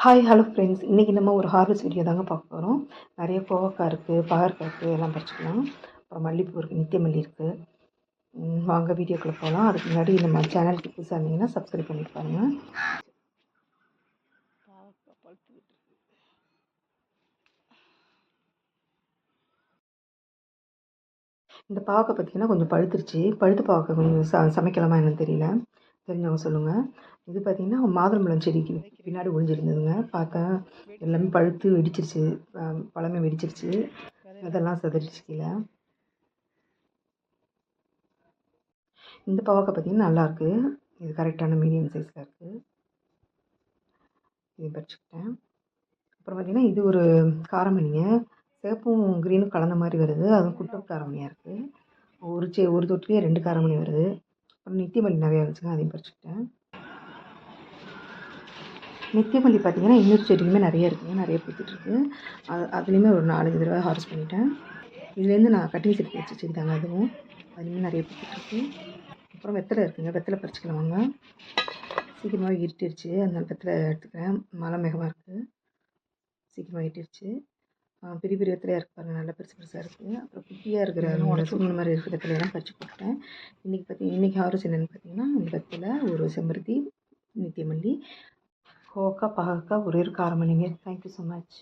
Hi hello friends இன்றைக்கி நம்ம ஒரு ஹார்வெஸ்ட் வீடியோ தாங்க பார்க்க போகிறோம் நிறைய கோவக்காய் இருக்குது பாகற்காய் இருக்குது எல்லாம் பறிச்சுக்கலாம். அப்புறம் மல்லிப்பூ இருக்குது நித்தியமல்லி இருக்குது வாங்க வீடியோக்குள்ளே போகலாம் அதுக்கு முன்னாடி நம்ம சேனலுக்கு புதுசாக இருந்தீங்கன்னா சப்ஸ்கிரைப் பண்ணி பாருங்கள் இந்த பாவக்காய் பார்த்தீங்கன்னா கொஞ்சம் பழுத்துருச்சு. பழுத்து பாவக்காய் கொஞ்சம் ச சமைக்கலாமா என்னன்னு தெரியல. தெரிஞ்சவங்க சொல்லுங்கள் இது பார்த்திங்கன்னா மாதுளம்பழம் செடிக்கு பின்னாடி ஒழிஞ்சிருந்ததுங்க பார்த்தேன் எல்லாமே பழுத்து வெடிச்சிருச்சு. பழமே வெடிச்சிருச்சு. அதெல்லாம் சிதறிச்சு கீழே. இந்த பாவக்காய் பார்த்தீங்கன்னா நல்லாயிருக்கு இது கரெக்டான மீடியம் சைஸில் இருக்குது இது பறிச்சுக்கிட்டேன். அப்புறம் பார்த்திங்கன்னா இது ஒரு காரமணிங்க சிவப்பும் க்ரீனும் கலந்த மாதிரி வருது. அதுவும் குட்டம் காரமணியாக இருக்குது ஒரு செ ஒரு தொட்டிலே ரெண்டு காரமணி வருது. அப்புறம் நித்தியமல்லி நிறையா இருந்துச்சுங்க அதையும் பறிச்சுக்கிட்டேன் நித்தியமல்லி பார்த்தீங்கன்னா இன்னொரு செடியுமே நிறைய இருக்குங்க நிறைய பூத்துட்ருக்கு அது அதுலேயுமே ஒரு நாலஞ்சு தடவை ஹார்வெஸ்ட் பண்ணிட்டேன். இதுலேருந்து நான் கட்டிங் செடி வச்ச செடி தாங்க அதுவும். அதுலேயுமே நிறைய பூத்துட்ருக்கு அப்புறம் வெத்தலை இருக்குங்க வெத்தலை பறிச்சுக்கலாமாங்க சீக்கிரமாக இருட்டிருச்சு அதனால வெத்தலை எடுத்துக்கிறேன். மழை மேகமாக இருக்குது சீக்கிரமாக இருட்டிருச்சு. பெரிய பெரிய வெத்தலையாக இருக்கு பாருங்க. நல்லா பெருசு பெருசாக இருக்குது அப்புறம் குட்டியாக இருக்கிற சுருங்க மாதிரி இருக்கிற வெத்தலையெல்லாம் பறிச்சு போட்டுட்டேன். இன்றைக்கி பார்த்தி இன்றைக்கி ஹார்வெஸ்ட் என்னென்னு பார்த்தீங்கன்னா இந்த வெத்தலை ஒரு செம்பருத்தி நித்தியமல்லி கோவக்காய் பாகக்காய் ஒரே ஒரு காரமணிங்க. Thank you so much